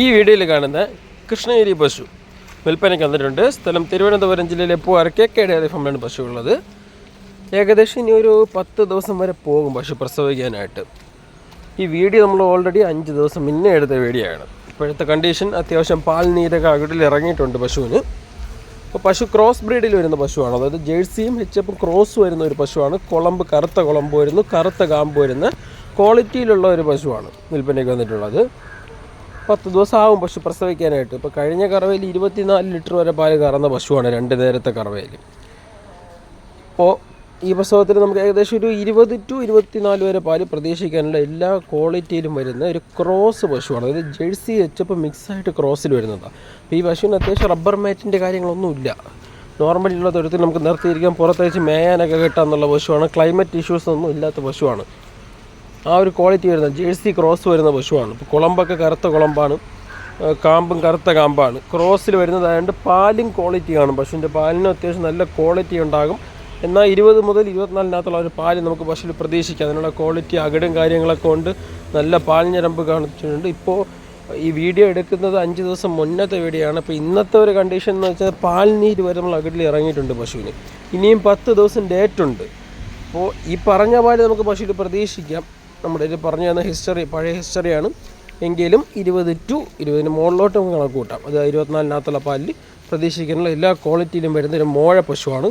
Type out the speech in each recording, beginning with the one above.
ഈ വീഡിയോയിൽ കാണുന്ന കൃഷ്ണഗിരി പശു വിൽപ്പനയ്ക്ക് വന്നിട്ടുണ്ട്. സ്ഥലം തിരുവനന്തപുരം ജില്ലയിലെ പൂവാർ കെ കെ ഡയറി ഫാമിലാണ് പശു ഉള്ളത് ഏകദേശം ഇനി ഒരു പത്ത് ദിവസം വരെ പോകും പശു പ്രസവിക്കാനായിട്ട്. ഈ വീഡിയോ നമ്മൾ ഓൾറെഡി അഞ്ച് ദിവസം മുന്നേ എടുത്ത വീഡിയോ ആണ്. ഇപ്പോഴത്തെ കണ്ടീഷൻ അത്യാവശ്യം പാൽ നീരൊക്കെ അകിടിൽ ഇറങ്ങിയിട്ടുണ്ട് പശുവിന്. അപ്പോൾ പശു ക്രോസ് ബ്രീഡിൽ വരുന്ന പശുവാണ്. അതായത് ജേഴ്സിയും ഹെച്ചപ്പും ക്രോസ് വരുന്ന ഒരു പശുവാണ്. കുളമ്പ് കറുത്ത കുളമ്പ് വരുന്നു. കറുത്ത കാമ്പ് വരുന്ന ക്വാളിറ്റിയിലുള്ള ഒരു പശുവാണ് വിൽപ്പനയ്ക്ക് വന്നിട്ടുള്ളത്. പത്ത് ദിവസം ആവും പശു പ്രസവിക്കാനായിട്ട്. ഇപ്പോൾ കഴിഞ്ഞ കറവയിൽ ഇരുപത്തിനാല് ലിറ്റർ വരെ പാൽ കറന്ന പശുവാണ് രണ്ട് നേരത്തെ കറവയിൽ. അപ്പോൾ ഈ പ്രസവത്തിൽ നമുക്ക് ഏകദേശം ഒരു ഇരുപത് ടു ഇരുപത്തിനാല് വരെ പാൽ പ്രതീക്ഷിക്കാനുള്ള എല്ലാ ക്വാളിറ്റിയിലും വരുന്ന ഒരു ക്രോസ് പശുവാണ്. അതായത് ജേഴ്സി വെച്ചപ്പോൾ മിക്സായിട്ട് ക്രോസിൽ വരുന്നതാണ് അപ്പോൾ ഈ പശുവിന് അത്യാവശ്യം റബ്ബർ മാറ്റിന്റെ കാര്യങ്ങളൊന്നുമില്ല. നോർമലിയുള്ള തൊഴുത്തിൽ നമുക്ക് നിർത്തിയിരിക്കാൻ പുറത്തേച്ച് മേയാനൊക്കെ കിട്ടാന്നുള്ള പശുവാണ്. ക്ലൈമറ്റ് ഇഷ്യൂസ് ഒന്നും ഇല്ലാത്ത പശുവാണ്. ആ ഒരു ക്വാളിറ്റി വരുന്ന ജേഴ്സി ക്രോസ് വരുന്ന പശുവാണ്. ഇപ്പോൾ കുളമ്പൊക്കെ കറുത്ത കുളമ്പാണ്. കാമ്പും കറുത്ത കാമ്പാണ്. ക്രോസിൽ വരുന്നതായതുകൊണ്ട് പാലും ക്വാളിറ്റി കാണും പശുവിന്റെ പാലിന് അത്യാവശ്യം നല്ല ക്വാളിറ്റി ഉണ്ടാകും. എന്നാൽ ഇരുപത് മുതൽ ഇരുപത്തിനാലിനകത്തുള്ള ഒരു പാൽ നമുക്ക് പശുവിൽ പ്രതീക്ഷിക്കാം. അതിനുള്ള ക്വാളിറ്റി അകടും കാര്യങ്ങളൊക്കെ കൊണ്ട് നല്ല പാൽ ഞരമ്പ് കാണിച്ചിട്ടുണ്ട്. ഇപ്പോൾ ഈ വീഡിയോ എടുക്കുന്നത് അഞ്ച് ദിവസം മുന്നത്തെ വീഡിയോ ആണ്. അപ്പോൾ ഇന്നത്തെ ഒരു കണ്ടീഷൻ എന്ന് വെച്ചാൽ പാൽ നീര് വരെ നമ്മൾ അകടിൽ ഇറങ്ങിയിട്ടുണ്ട് പശുവിന്. ഇനിയും പത്ത് ദിവസം ഡേറ്റ് ഉണ്ട്. അപ്പോൾ ഈ പറഞ്ഞ പാൽ നമുക്ക് പശുവിൽ പ്രതീക്ഷിക്കാം. നമ്മുടെ ഇത് പറഞ്ഞു തന്ന ഹിസ്റ്ററി പഴയ ഹിസ്റ്ററിയാണ് എങ്കിലും ഇരുപത് ടു ഇരുപതിന് മുകളിലോട്ട് നമുക്ക് കണക്ക് കൂട്ടാം. അത് ഇരുപത്തിനാലിനകത്തുള്ള പാലിൽ പ്രതീക്ഷിക്കാനുള്ള എല്ലാ ക്വാളിറ്റിയിലും വരുന്ന ഒരു മോഴ പശുവാണ്.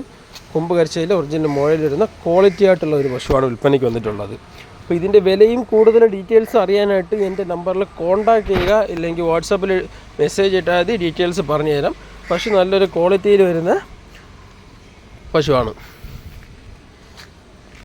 കൊമ്പ് കരിച്ചതിൽ ഒറിജിനൽ മോഴയിൽ വരുന്ന ക്വാളിറ്റി ആയിട്ടുള്ള ഒരു പശുവാണ് വിൽപ്പനയ്ക്ക് വന്നിട്ടുള്ളത്. അപ്പോൾ ഇതിന്റെ വിലയും കൂടുതൽ ഡീറ്റെയിൽസ് അറിയാനായിട്ട് എന്റെ നമ്പറിൽ കോൺടാക്ട് ചെയ്യുക ഇല്ലെങ്കിൽ വാട്സാപ്പിൽ മെസ്സേജ് ഇട്ടാൽ മതി. ഡീറ്റെയിൽസ് പറഞ്ഞുതരാം. പശു നല്ലൊരു ക്വാളിറ്റിയിൽ വരുന്ന പശുവാണ്.